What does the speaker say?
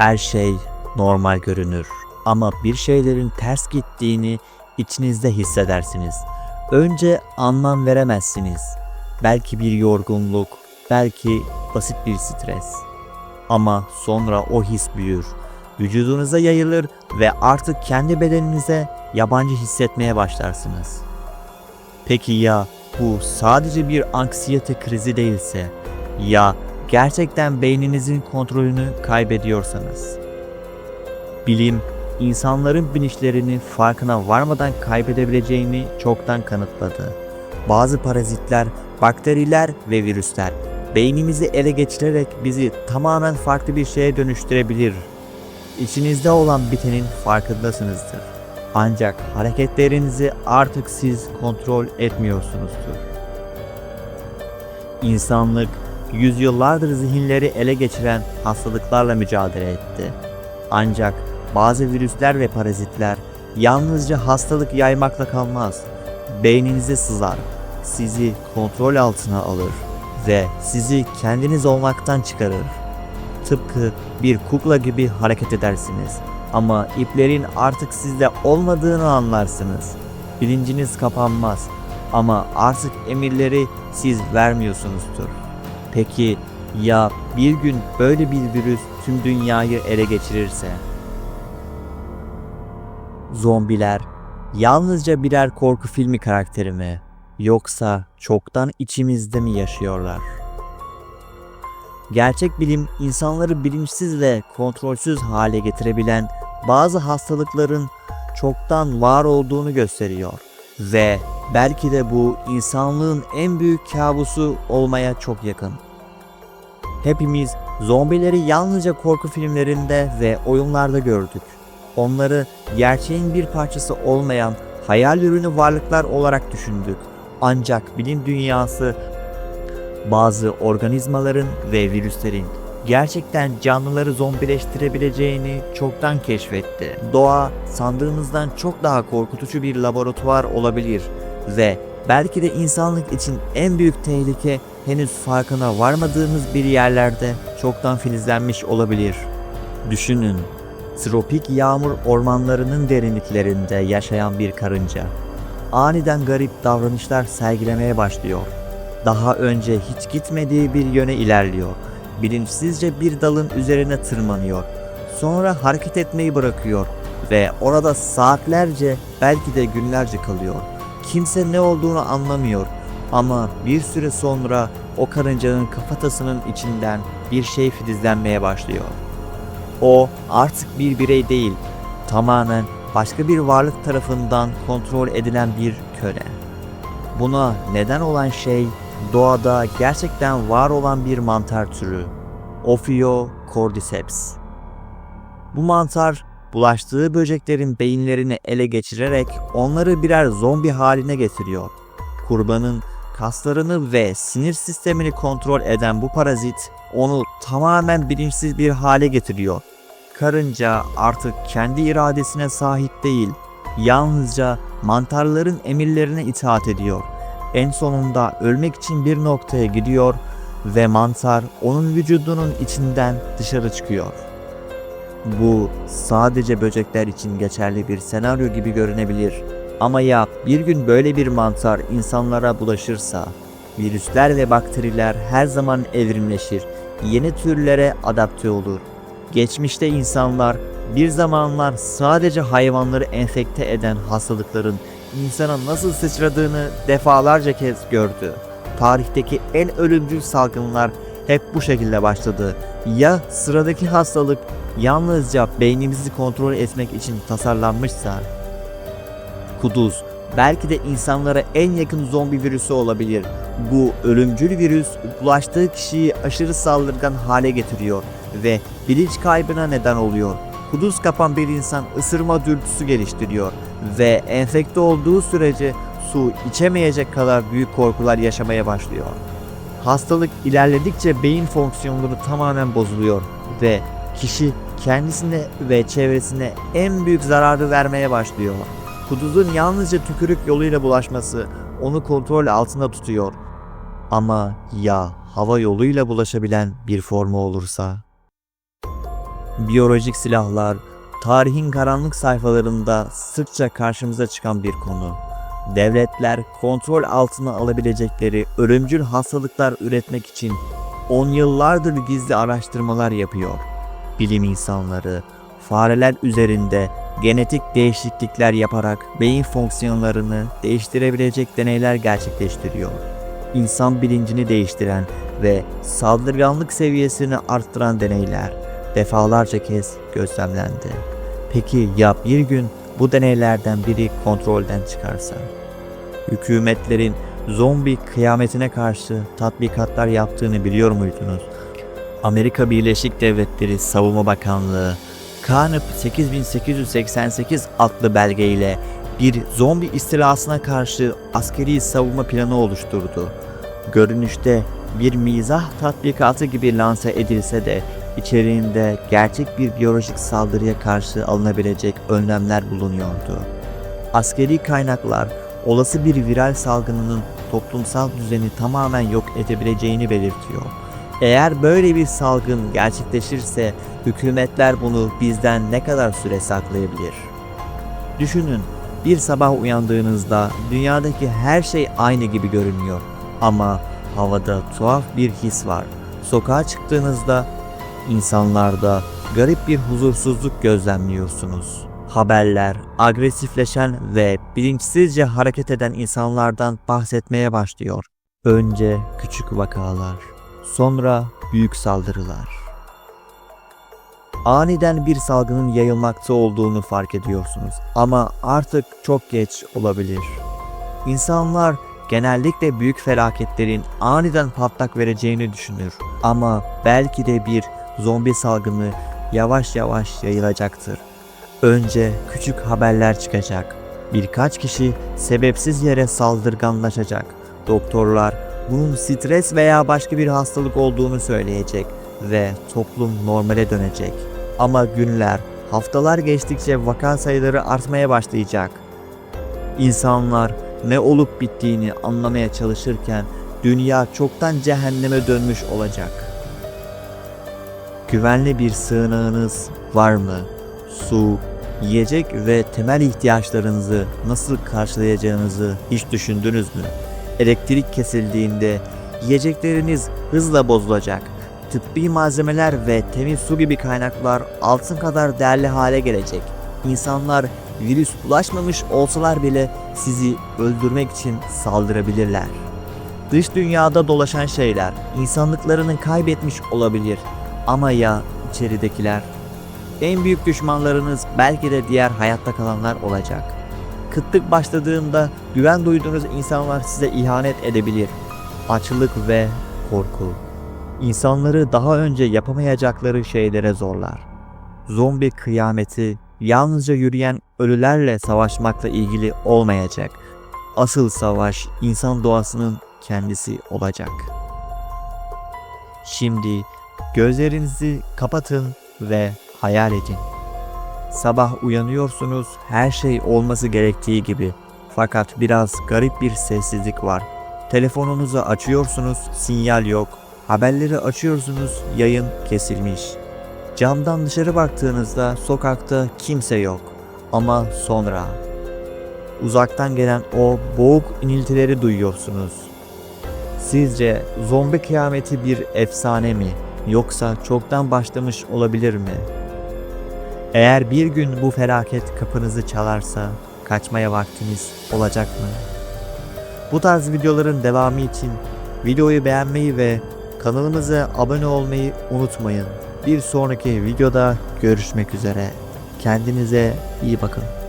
Her şey normal görünür ama bir şeylerin ters gittiğini içinizde hissedersiniz. Önce anlam veremezsiniz. Belki bir yorgunluk, belki basit bir stres. Ama sonra o his büyür. Vücudunuza yayılır ve artık kendi bedeninize yabancı hissetmeye başlarsınız. Peki ya bu sadece bir anksiyete krizi değilse? Ya gerçekten beyninizin kontrolünü kaybediyorsanız? Bilim, insanların bilinçlerini farkına varmadan kaybedebileceğini çoktan kanıtladı. Bazı parazitler, bakteriler ve virüsler beynimizi ele geçirerek bizi tamamen farklı bir şeye dönüştürebilir. İçinizde olan bitenin farkındasınızdır. Ancak hareketlerinizi artık siz kontrol etmiyorsunuzdur. İnsanlık yüzyıllardır zihinleri ele geçiren hastalıklarla mücadele etti. Ancak bazı virüsler ve parazitler yalnızca hastalık yaymakla kalmaz. Beyninize sızar, sizi kontrol altına alır ve sizi kendiniz olmaktan çıkarır. Tıpkı bir kukla gibi hareket edersiniz ama iplerin artık sizde olmadığını anlarsınız. Bilinciniz kapanmaz ama artık emirleri siz vermiyorsunuzdur. Peki ya bir gün böyle bir virüs tüm dünyayı ele geçirirse? Zombiler yalnızca birer korku filmi karakteri mi yoksa çoktan içimizde mi yaşıyorlar? Gerçek bilim insanları bilinçsiz ve kontrolsüz hale getirebilen bazı hastalıkların çoktan var olduğunu gösteriyor ve belki de bu insanlığın en büyük kabusu olmaya çok yakın. Hepimiz zombileri yalnızca korku filmlerinde ve oyunlarda gördük. Onları gerçeğin bir parçası olmayan hayal ürünü varlıklar olarak düşündük. Ancak bilim dünyası bazı organizmaların ve virüslerin gerçekten canlıları zombileştirebileceğini çoktan keşfetti. Doğa sandığımızdan çok daha korkutucu bir laboratuvar olabilir ve belki de insanlık için en büyük tehlike henüz farkına varmadığımız bir yerlerde çoktan filizlenmiş olabilir. Düşünün, tropik yağmur ormanlarının derinliklerinde yaşayan bir karınca aniden garip davranışlar sergilemeye başlıyor. Daha önce hiç gitmediği bir yöne ilerliyor. Bilinçsizce bir dalın üzerine tırmanıyor. Sonra hareket etmeyi bırakıyor ve orada saatlerce belki de günlerce kalıyor. Kimse ne olduğunu anlamıyor ama bir süre sonra o karıncanın kafatasının içinden bir şey filizlenmeye başlıyor. O artık bir birey değil, tamamen başka bir varlık tarafından kontrol edilen bir köle. Buna neden olan şey doğada gerçekten var olan bir mantar türü. Ophiocordyceps. Bu mantar bulaştığı böceklerin beyinlerini ele geçirerek onları birer zombi haline getiriyor. Kurbanın kaslarını ve sinir sistemini kontrol eden bu parazit onu tamamen bilinçsiz bir hale getiriyor. Karınca artık kendi iradesine sahip değil, yalnızca mantarların emirlerine itaat ediyor. En sonunda ölmek için bir noktaya gidiyor ve mantar onun vücudunun içinden dışarı çıkıyor. Bu sadece böcekler için geçerli bir senaryo gibi görünebilir. Ama ya bir gün böyle bir mantar insanlara bulaşırsa, virüsler ve bakteriler her zaman evrimleşir, yeni türlere adapte olur. Geçmişte insanlar bir zamanlar sadece hayvanları enfekte eden hastalıkların insana nasıl sıçradığını defalarca kez gördü. Tarihteki en ölümcül salgınlar hep bu şekilde başladı. Ya sıradaki hastalık yalnızca beynimizi kontrol etmek için tasarlanmışsa? Kuduz belki de insanlara en yakın zombi virüsü olabilir. Bu ölümcül virüs bulaştığı kişiyi aşırı saldırgan hale getiriyor ve bilinç kaybına neden oluyor. Kuduz kapan bir insan ısırma dürtüsü geliştiriyor ve enfekte olduğu sürece su içemeyecek kadar büyük korkular yaşamaya başlıyor. Hastalık ilerledikçe beyin fonksiyonları tamamen bozuluyor ve kişi kendisine ve çevresine en büyük zararı vermeye başlıyor. Kuduzun yalnızca tükürük yoluyla bulaşması onu kontrol altında tutuyor. Ama ya hava yoluyla bulaşabilen bir formu olursa? Biyolojik silahlar, tarihin karanlık sayfalarında sıkça karşımıza çıkan bir konu. Devletler kontrol altına alabilecekleri ölümcül hastalıklar üretmek için on yıllardır gizli araştırmalar yapıyor. Bilim insanları fareler üzerinde genetik değişiklikler yaparak beyin fonksiyonlarını değiştirebilecek deneyler gerçekleştiriyor. İnsan bilincini değiştiren ve saldırganlık seviyesini arttıran deneyler defalarca kez gözlemlendi. Peki ya bir gün bu deneylerden biri kontrolden çıkarsa? Hükümetlerin zombi kıyametine karşı tatbikatlar yaptığını biliyor muydunuz? Amerika Birleşik Devletleri Savunma Bakanlığı Kanıp 8888 adlı belgeyle bir zombi istilasına karşı askeri savunma planı oluşturdu. Görünüşte bir mizah tatbikatı gibi lanse edilse de içeriğinde gerçek bir biyolojik saldırıya karşı alınabilecek önlemler bulunuyordu. Askeri kaynaklar olası bir viral salgınının toplumsal düzeni tamamen yok edebileceğini belirtiyor. Eğer böyle bir salgın gerçekleşirse hükümetler bunu bizden ne kadar süre saklayabilir? Düşünün, bir sabah uyandığınızda dünyadaki her şey aynı gibi görünüyor ama havada tuhaf bir his var. Sokağa çıktığınızda insanlarda garip bir huzursuzluk gözlemliyorsunuz. Haberler agresifleşen ve bilinçsizce hareket eden insanlardan bahsetmeye başlıyor. Önce küçük vakalar, sonra büyük saldırılar. Aniden bir salgının yayılmakta olduğunu fark ediyorsunuz ama artık çok geç olabilir. İnsanlar genellikle büyük felaketlerin aniden patlak vereceğini düşünür ama belki de bir zombi salgını yavaş yavaş yayılacaktır. Önce küçük haberler çıkacak. Birkaç kişi sebepsiz yere saldırganlaşacak. Doktorlar bunun stres veya başka bir hastalık olduğunu söyleyecek ve toplum normale dönecek. Ama günler, haftalar geçtikçe vaka sayıları artmaya başlayacak. İnsanlar ne olup bittiğini anlamaya çalışırken dünya çoktan cehenneme dönmüş olacak. Güvenli bir sığınağınız var mı? Su, yiyecek ve temel ihtiyaçlarınızı nasıl karşılayacağınızı hiç düşündünüz mü? Elektrik kesildiğinde yiyecekleriniz hızla bozulacak. Tıbbi malzemeler ve temiz su gibi kaynaklar altın kadar değerli hale gelecek. İnsanlar virüs bulaşmamış olsalar bile sizi öldürmek için saldırabilirler. Dış dünyada dolaşan şeyler insanlıklarını kaybetmiş olabilir ama ya içeridekiler? En büyük düşmanlarınız belki de diğer hayatta kalanlar olacak. Kıtlık başladığında güven duyduğunuz insanlar size ihanet edebilir. Açlık ve korku. İnsanları daha önce yapamayacakları şeylere zorlar. Zombi kıyameti yalnızca yürüyen ölülerle savaşmakla ilgili olmayacak. Asıl savaş insan doğasının kendisi olacak. Şimdi gözlerinizi kapatın ve hayal edin. Sabah uyanıyorsunuz, her şey olması gerektiği gibi. Fakat biraz garip bir sessizlik var. Telefonunuzu açıyorsunuz, sinyal yok. Haberleri açıyorsunuz, yayın kesilmiş. Camdan dışarı baktığınızda sokakta kimse yok. Ama sonra uzaktan gelen o boğuk iniltileri duyuyorsunuz. Sizce zombi kıyameti bir efsane mi yoksa çoktan başlamış olabilir mi? Eğer bir gün bu felaket kapınızı çalarsa kaçmaya vaktiniz olacak mı? Bu tarz videoların devamı için videoyu beğenmeyi ve kanalımıza abone olmayı unutmayın. Bir sonraki videoda görüşmek üzere. Kendinize iyi bakın.